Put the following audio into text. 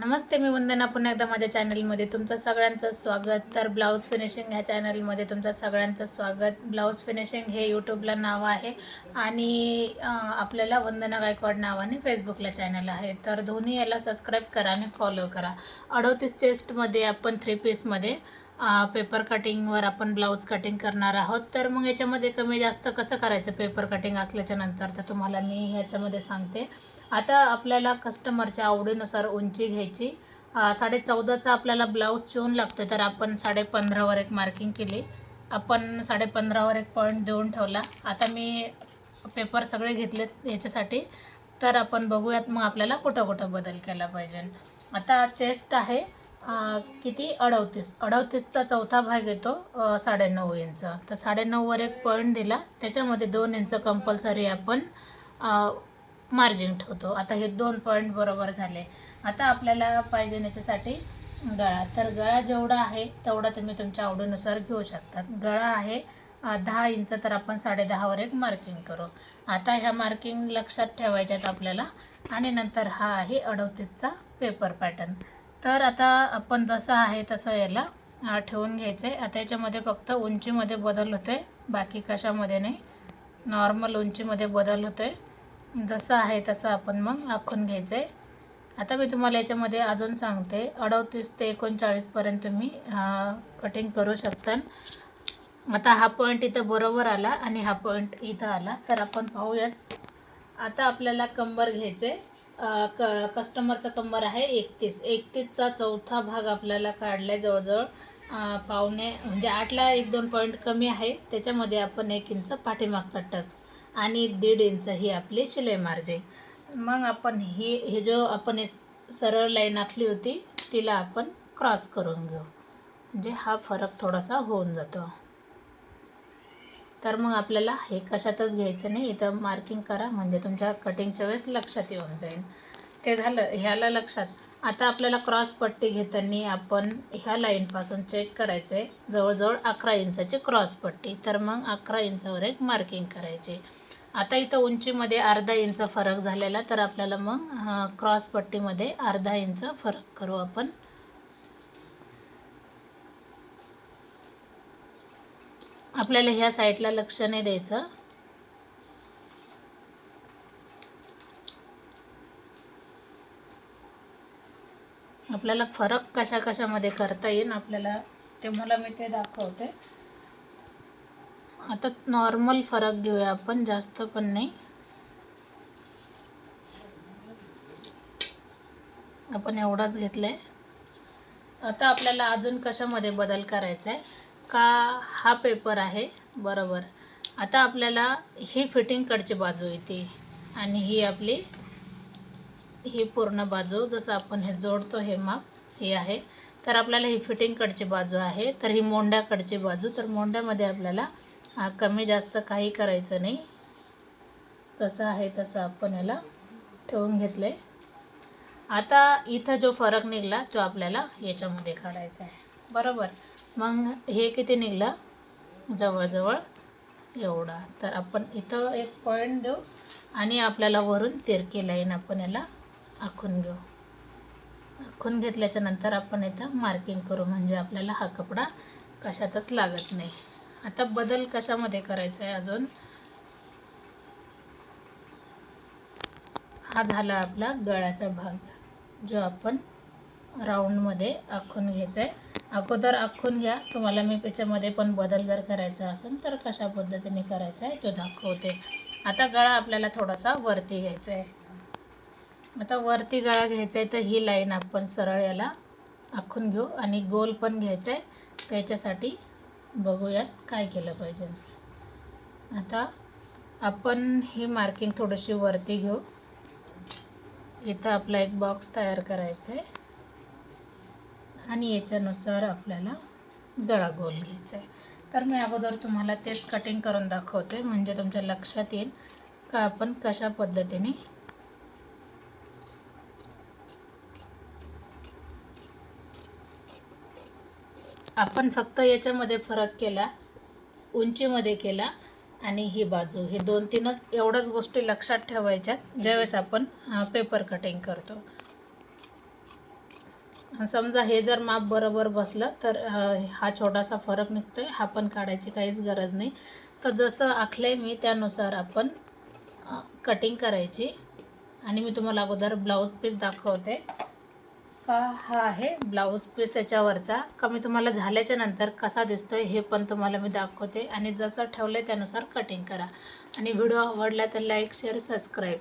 नमस्ते मी वंदना पुन्हा एकदा माझ्या चॅनलमध्ये तुमचं सगळ्यांचं स्वागत. तर ब्लाऊज फिनिशिंग ह्या चॅनलमध्ये तुमचं सगळ्यांचं स्वागत. ब्लाऊज फिनिशिंग हे यूट्यूबला नाव आहे आणि आपल्याला वंदना गायकवाड नावाने फेसबुकला चॅनल आहे. तर दोन्ही याला सबस्क्राईब करा आणि फॉलो करा. अडोतीस चेस्टमध्ये आपण थ्री पीसमध्ये पेपर कटिंगवर आपण ब्लाऊज कटिंग करणार आहोत. तर मग याच्यामध्ये कमी जास्त कसं करायचं पेपर कटिंग असल्याच्या नंतर? तर तुम्हाला मी ह्याच्यामध्ये सांगते. आता आपल्याला कस्टमरच्या आवडीनुसार उंची घ्यायची. साडे चौदाचा आपल्याला ब्लाऊज शिवून लागतो तर आपण साडे पंधरावर एक मार्किंग केली. आपण साडे पंधरावर एक पॉईंट देऊन ठेवला. आता मी पेपर सगळे घेतलेत याच्यासाठी. तर आपण बघूयात मग आपल्याला कुठं कुठं बदल केला पाहिजे. आता चेस्ट आहे. किती? अडवतीस अडवतीसचा चौथा भाग येतो साडेनऊ इंच तर साडेनऊवर एक पॉईंट दिला. त्याच्यामध्ये दोन इंच कंपल्सरी आपण मार्जिन ठेवतो. आता हे दोन पॉईंट बरोबर झाले. आता आपल्याला पाहिजे याच्यासाठी गळा. तर गळा जेवढा आहे तेवढा तुम्ही तुमच्या आवडीनुसार घेऊ शकतात. गळा आहे दहा इंच तर आपण साडे दहावर एक मार्किंग करू. आता ह्या मार्किंग लक्षात ठेवायच्यात आपल्याला. आणि नंतर हा आहे अडवतीसचा पेपर पॅटर्न तर आता आपण जसं आहे तसं याला ठेवून घ्यायचं. आहे आता याच्यामध्ये फक्त उंचीमध्ये बदल होतो आहे बाकी कशामध्ये नाही. नॉर्मल उंचीमध्ये बदल होतो आहे जसं आहे तसं आपण मग आखून घ्यायचं. आहे आता मी तुम्हाला याच्यामध्ये अजून सांगते. अडतीस ते एकोणचाळीसपर्यंत तुम्ही कटिंग करू शकता. आता हा पॉईंट इथं बरोबर आला आणि हा पॉईंट इथं आला. तर आपण पाहूयात. आता आपल्याला कंबर घ्यायचे. क कस्टमरचा कंबर आहे एकतीस. एकतीसचा चौथा भाग आपल्याला काढला आहे जवळजवळ पावणे म्हणजे आठला एक दोन पॉईंट कमी आहे. त्याच्यामध्ये आपण एक इंच पाठीमागचा टक्स आणि दीड इंच ही आपली शिलाई मार्जिन मग आपण ही हे जो आपण सरळ लाईन आखली होती तिला आपण क्रॉस करून घेऊ. म्हणजे हा फरक थोडासा होऊन जातो. तर मग आपल्याला हे कशातच घ्यायचं नाही. इथं मार्किंग करा. म्हणजे तुमच्या कटिंगच्या वेळेस लक्षात येऊन जाईल. ते झालं. ह्याला लक्षात. आता आपल्याला क्रॉस पट्टी घेताना आपण ह्या लाईनपासून चेक करायचं. आहे जवळजवळ अकरा इंचाची क्रॉस पट्टी. तर मग अकरा इंचावर एक मार्किंग करायची. आता इथं उंचीमध्ये अर्धा इंच फरक झालेला. तर आपल्याला मग क्रॉस पट्टीमध्ये अर्धा इंच फरक करू आपण. आपल्याला ह्या साईडला लक्ष नाही द्यायचं. आपल्याला फरक कशा कशामध्ये करता येईल आपल्याला ते मला मी ते दाखवते. आता नॉर्मल फरक घेऊया आपण जास्त पण नाही. आपण एवढाच घेतला आहे आता आपल्याला अजून कशामध्ये बदल करायचा आहे का हा पेपर आहे? बरोबर. आता आपल्याला ही फिटिंगकडची बाजू येते आणि ही आपली ही पूर्ण बाजू जसं आपण हे जोडतो हे माप हे आहे. तर आपल्याला ही फिटिंगकडची बाजू आहे. तर ही मोंड्याकडची बाजू. तर मोंड्यामध्ये आपल्याला कमी जास्त काही करायचं नाही. तसं आहे तसं आपण याला ठेवून घेतलं आहे आता इथं जो फरक निघाला तो आपल्याला याच्यामध्ये काढायचा आहे. बरोबर. मग हे किती निघला? जवळजवळ एवढा. तर आपण इथं एक पॉईंट देऊ आणि आपल्याला वरून तिरकी लाईन आपण याला आखून घेऊ. आखून घेतल्याच्या नंतर आपण इथं मार्किंग करू म्हणजे आपल्याला हा कपडा कशातच लागत नाही. आता बदल कशामध्ये करायचा आहे अजून? हा झाला आपला गळ्याचा भाग जो आपण राऊंडमध्ये आखून घ्यायचा आहे अगोदर आखून घ्या. तुम्हाला मी त्याच्यामध्ये पण बदल जर करायचा असेल तर कशा पद्धतीने करायचा आहे तो दाखवते. आता गळा आपल्याला थोडासा वरती घ्यायचा आहे. आता वरती गळा घ्यायचा आहे तर ही लाईन आपण सरळ याला आखून घेऊ आणि गोल पण घ्यायचा आहे. त्याच्यासाठी बघूयात काय केलं पाहिजे. आता आपण ही मार्किंग थोडीशी वरती घेऊ. इथं आपला एक बॉक्स तयार करायचा आहे. आणि याच्यानुसार आपल्याला गळा गोल घ्यायचा आहे. तर मी अगोदर तुम्हाला तेच कटिंग करून दाखवते म्हणजे तुमच्या लक्षात येईल का आपण कशा पद्धतीने आपण फक्त याच्यामध्ये फरक केला उंचीमध्ये केला आणि ही बाजू. हे दोन तीनच एवढ्याच गोष्टी लक्षात ठेवायच्यात ज्यावेळेस आपण पेपर कटिंग करतो. समजा हे जर माप बरोबर बसलं तर हा छोटासा फरक निघतो आहे हा पण काढायची काहीच गरज नाही. तर जसं आखलं मी त्यानुसार आपण कटिंग करायची. आणि मी तुम्हाला अगोदर ब्लाऊज पीस दाखवते. का हा आहे ब्लाऊज पीस याच्यावरचा. का मी तुम्हाला झाल्याच्यानंतर कसा दिसतोय हे पण तुम्हाला मी दाखवते. आणि जसं ठेवलं त्यानुसार कटिंग करा. आणि व्हिडिओ आवडला तर लाईक शेअर सबस्क्राईब